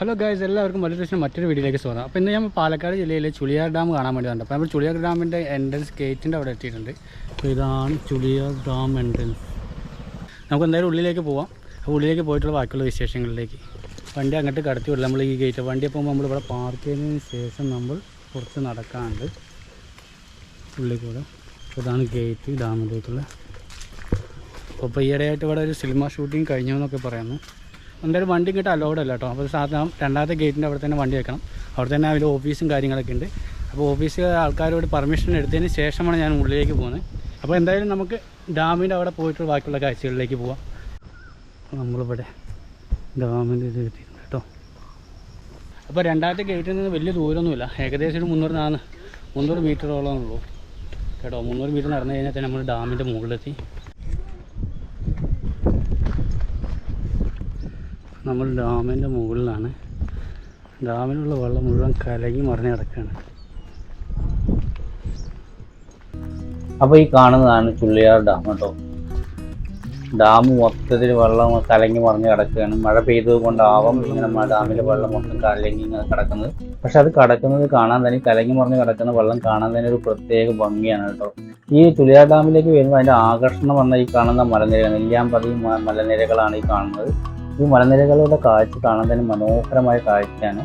Hello guys എല്ലാവർക്കും പ്രശ്നം മറ്റൊരു വീഡിയോയിലേക്ക് സ്വാഗതം. അപ്പോൾ ഇന്ന് ഞാൻ പാലക്കാട് ജില്ലയിലെ ചുളിയാർ ഡാം കാണാൻ വേണ്ടി വന്നത്. അപ്പോൾ നമ്മൾ ചുളിയാർ ഡാമിന്റെ എൻട്രൻസ് ഗേറ്റിന്റെ അവിടെ എത്തിയിട്ടുണ്ട്. അപ്പോൾ ഇതാണ് ചുളിയാർ ഡാം എൻട്രൻസ് നമുക്ക് എന്തായാലും ഉള്ളിലേക്ക് പോവാം. അപ്പോൾ ഉള്ളിലേക്ക് പോയിട്ടുള്ള ബാക്കിയുള്ള വിശേഷങ്ങളിലേക്ക്. വണ്ടി അങ്ങോട്ട് കടത്തി വിടില്ല നമ്മൾ ഈ ഗേറ്റ് വണ്ടി പോകുമ്പോൾ നമ്മൾ ഇവിടെ പാർക്ക് ചെയ്തതിന് ശേഷം നമ്മൾ കുറച്ച് നടക്കാണ്ട് ഉള്ളിൽ കൂടെ. ഇതാണ് ഗേറ്റ് ഡാമിലേക്കുള്ള അപ്പോൾ ഈയിടെയായിട്ട് ഇവിടെ ഒരു സിനിമ ഷൂട്ടിങ് കഴിഞ്ഞു എന്നൊക്കെ പറയുന്നു. എന്തായാലും വണ്ടി ഇങ്ങോട്ട് അലോഡ് അല്ല കേട്ടോ. അപ്പോൾ സാധാരണ രണ്ടാമത്തെ ഗേറ്റിന്റെ അവിടെ തന്നെ വണ്ടി വെക്കണം. അവിടെ തന്നെ അതിൽ ഓഫീസും കാര്യങ്ങളൊക്കെ ഉണ്ട്. അപ്പോൾ ഓഫീസിൽ ആൾക്കാരോട് പെർമിഷൻ എടുത്തതിന് ശേഷമാണ് ഞാൻ ഉള്ളിലേക്ക് പോകുന്നത്. അപ്പോൾ എന്തായാലും നമുക്ക് ഡാമിന്റെ അവിടെ പോയിട്ട് ബാക്കിയുള്ള കാഴ്ചകളിലേക്ക് പോവാം. നമ്മളിവിടെ ഡാമിന്റെ ഇത് എത്തിയിട്ടുണ്ട് കേട്ടോ. അപ്പോൾ രണ്ടാമത്തെ ഗേറ്റിൽ നിന്ന് വലിയ ദൂരമൊന്നുമില്ല. ഏകദേശം ഒരു മുന്നൂറ് നാന്ന് മുന്നൂറ് മീറ്ററോളം ഉള്ളൂ. കേട്ടോ മുന്നൂറ് മീറ്റർ നടന്നു കഴിഞ്ഞാൽ തന്നെ നമ്മൾ ഡാമിന്റെ മുകളിലെത്തി. നമ്മൾ ഡാമിന്റെ മുകളിലാണ്. ഡാമിലുള്ള വെള്ളം മുഴുവൻ കലങ്ങി മറിഞ്ഞ് കിടക്കുകയാണ് അപ്പോൾ ഈ കാണുന്നതാണ് ചുള്ളിയാർ ഡാം കേട്ടോ. ഡാം മൊത്തത്തിൽ വെള്ളം കലങ്ങി മറിഞ്ഞ് കിടക്കുകയാണ്. മഴ പെയ്തത് കൊണ്ടാവാം ഇങ്ങനെ ഡാമിലെ വെള്ളം മൊത്തം കലങ്ങി ഇങ്ങനെ കിടക്കുന്നത്. പക്ഷെ അത് കിടക്കുന്നത് കാണാൻ തന്നെ കലങ്ങി മറിഞ്ഞ് കിടക്കുന്ന വെള്ളം കാണാൻ തന്നെ ഒരു പ്രത്യേക ഭംഗിയാണ് കേട്ടോ. ഈ ചുള്ളിയാർ ഡാമിലേക്ക് വരുമ്പോൾ അതിന്റെ ആകർഷണം വന്ന ഈ കാണുന്ന മലനിരകൾ നെല്ലിയാമ്പതി മലനിരകളാണ് ഈ കാണുന്നത്. ഈ മലനിരകളുടെ കാഴ്ച കാണാൻ തന്നെ മനോഹരമായ കാഴ്ചയാണ്.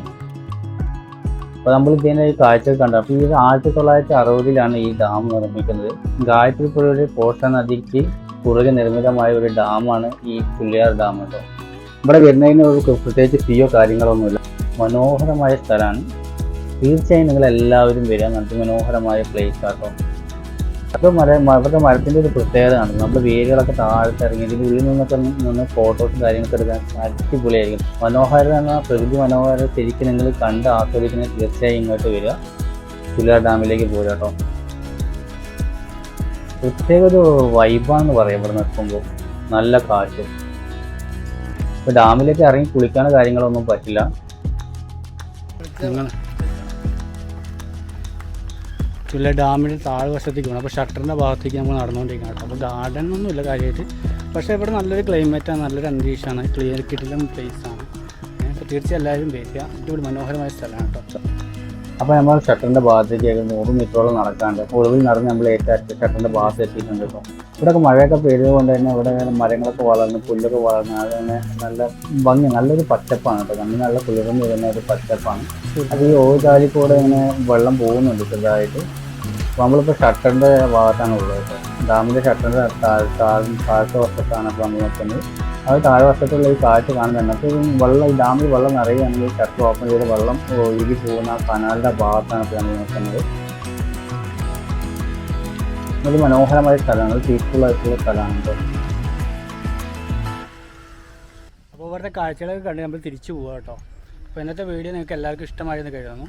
അപ്പോൾ നമ്മൾ ഇതിന്റെ ഈ കാഴ്ച കണ്ടു. അപ്പോൾ ഇത് ആയിരത്തി തൊള്ളായിരത്തി അറുപതിലാണ് ഈ ഡാം നിർമ്മിക്കുന്നത്. ഗായത്രി പുഴയുടെ പോഷ നദിക്ക് കുറുകെ നിർമ്മിതമായ ഒരു ഡാമാണ് ഈ പുള്ളിയാർ ഡാം കേട്ടോ. ഇവിടെ വരുന്നതിന് ഒരു പ്രത്യേകിച്ച് ഫീയോ കാര്യങ്ങളൊന്നുമില്ല. മനോഹരമായ സ്ഥലമാണ്. തീർച്ചയായും നിങ്ങൾ എല്ലാവരും വരിക. നല്ല മനോഹരമായ പ്ലേസ് ആട്ടോ അപ്പോൾ മര അവരുടെ മരത്തിന്റെ ഒരു പ്രത്യേകതയാണ്. നമ്മൾ വേരുകളൊക്കെ താഴത്ത് ഇറങ്ങി ഇതിന്റെ ഉള്ളിൽ നിന്നൊക്കെ നിന്ന് ഫോട്ടോസും കാര്യങ്ങളൊക്കെ എടുക്കാൻ അടിപൊളിയായിരിക്കും. മനോഹരത പ്രകൃതി മനോഹരത ശരിക്കും നിങ്ങൾ കണ്ട് ആസ്വദിക്കുന്ന തീർച്ചയായും ഇങ്ങോട്ട് വരിക. പുലാർ ഡാമിലേക്ക് പോരുക കേട്ടോ. പ്രത്യേക ഒരു വൈബാണെന്ന് പറയാം ഇവിടെ നിൽക്കുമ്പോൾ നല്ല കാറ്റ്. ഇപ്പോൾ ഡാമിലേക്ക് ഇറങ്ങി കുളിക്കാനോ കാര്യങ്ങളൊന്നും പറ്റില്ല. ചുള്ള ഡാമിന്റെ താഴ്വശത്തേക്ക് പോകണം അപ്പോൾ ഷട്ടറിന്റെ ഭാഗത്തേക്ക് നമ്മൾ നടന്നുകൊണ്ടിരിക്കണം കേട്ടോ. അപ്പോൾ ഗാർഡൻ ഒന്നും ഇല്ല കാര്യമായിട്ട്. പക്ഷേ ഇവിടെ നല്ലൊരു ക്ലൈമറ്റാണ് നല്ലൊരു അന്തരീക്ഷമാണ് ക്ലിയർ കിട്ടിലും പ്ലേസാണ് അപ്പോൾ തീർച്ചയായും എല്ലാവരും വരിക. അടിപൊളി മനോഹരമായ സ്ഥലമാണ് കേട്ടോ. അപ്പോൾ നമ്മൾ ഷട്ടറിന്റെ ഭാഗത്തേക്ക് നൂറ് മീറ്ററോളം നടക്കാണ്ട് ഒടുവിൽ നടന്ന് നമ്മൾ ഏറ്റവും ഷട്ടറിന്റെ ഭാഗത്ത് എത്തിയിട്ടുണ്ട് കേട്ടോ. ഇവിടെയൊക്കെ മഴയൊക്കെ പെയ്തത് കൊണ്ട് തന്നെ ഇവിടെ മരങ്ങളൊക്കെ വളർന്ന് പുല്ലൊക്കെ വളർന്ന് അത് തന്നെ നല്ല ഭംഗി നല്ലൊരു പച്ചപ്പാണ് കേട്ടോ. കണ്ണിന് നല്ല കുളിർന്ന് വരുന്ന ഒരു പച്ചപ്പാണ്. അത് ഈ ഓ കാലിക്കൂടെ ഇങ്ങനെ വെള്ളം പോകുന്നുണ്ട് ചെറുതായിട്ട്. നമ്മളിപ്പോൾ ഷട്ടറിന്റെ ഭാഗത്താണ് ഉള്ളത് ഡാമിന്റെ ഷട്ടറിന്റെ താഴത്തെ വശത്താണ് ഇപ്പോൾ നമ്മൾ നോക്കുന്നത്. അത് താഴെ വശത്തുള്ള ഈ കാറ്റ് കാണുന്നുണ്ട് അപ്പോൾ ഈ വെള്ളം ഈ ഡാമിൽ വെള്ളം നിറയുകയാണെങ്കിൽ ഷട്ടർ ഓപ്പൺ ചെയ്ത് വെള്ളം ഒഴുകി പോകുന്ന കനാലിന്റെ ഭാഗത്താണ് ഇപ്പോൾ നമ്മൾ നോക്കുന്നത്. ഒരു മനോഹരമായ സ്ഥലമാണ്. പീസ്ഫുൾ ആയിട്ടുള്ള സ്ഥലമാണ് അപ്പോൾ ഇവിടുത്തെ കാഴ്ചകളൊക്കെ കണ്ട് നമ്മൾ തിരിച്ചു പോകാം കേട്ടോ. അപ്പോൾ ഇന്നത്തെ വീഡിയോ നിങ്ങൾക്ക് എല്ലാവർക്കും ഇഷ്ടമായെന്ന് കരുതുന്നു.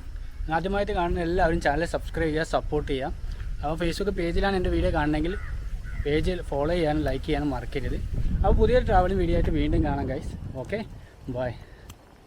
ആദ്യമായിട്ട് കാണുന്ന എല്ലാവരും ചാനൽ സബ്സ്ക്രൈബ് ചെയ്യുക സപ്പോർട്ട് ചെയ്യുക. അപ്പോൾ ഫേസ്ബുക്ക് പേജിലാണ് എന്റെ വീഡിയോ കാണണമെങ്കിൽ പേജ് ഫോളോ ചെയ്യാനും ലൈക്ക് ചെയ്യാനും മറക്കരുത്. അപ്പോൾ പുതിയൊരു ട്രാവലിംഗ് വീഡിയോ ആയിട്ട് വീണ്ടും കാണാം ഗൈസ് ഓക്കെ ബൈ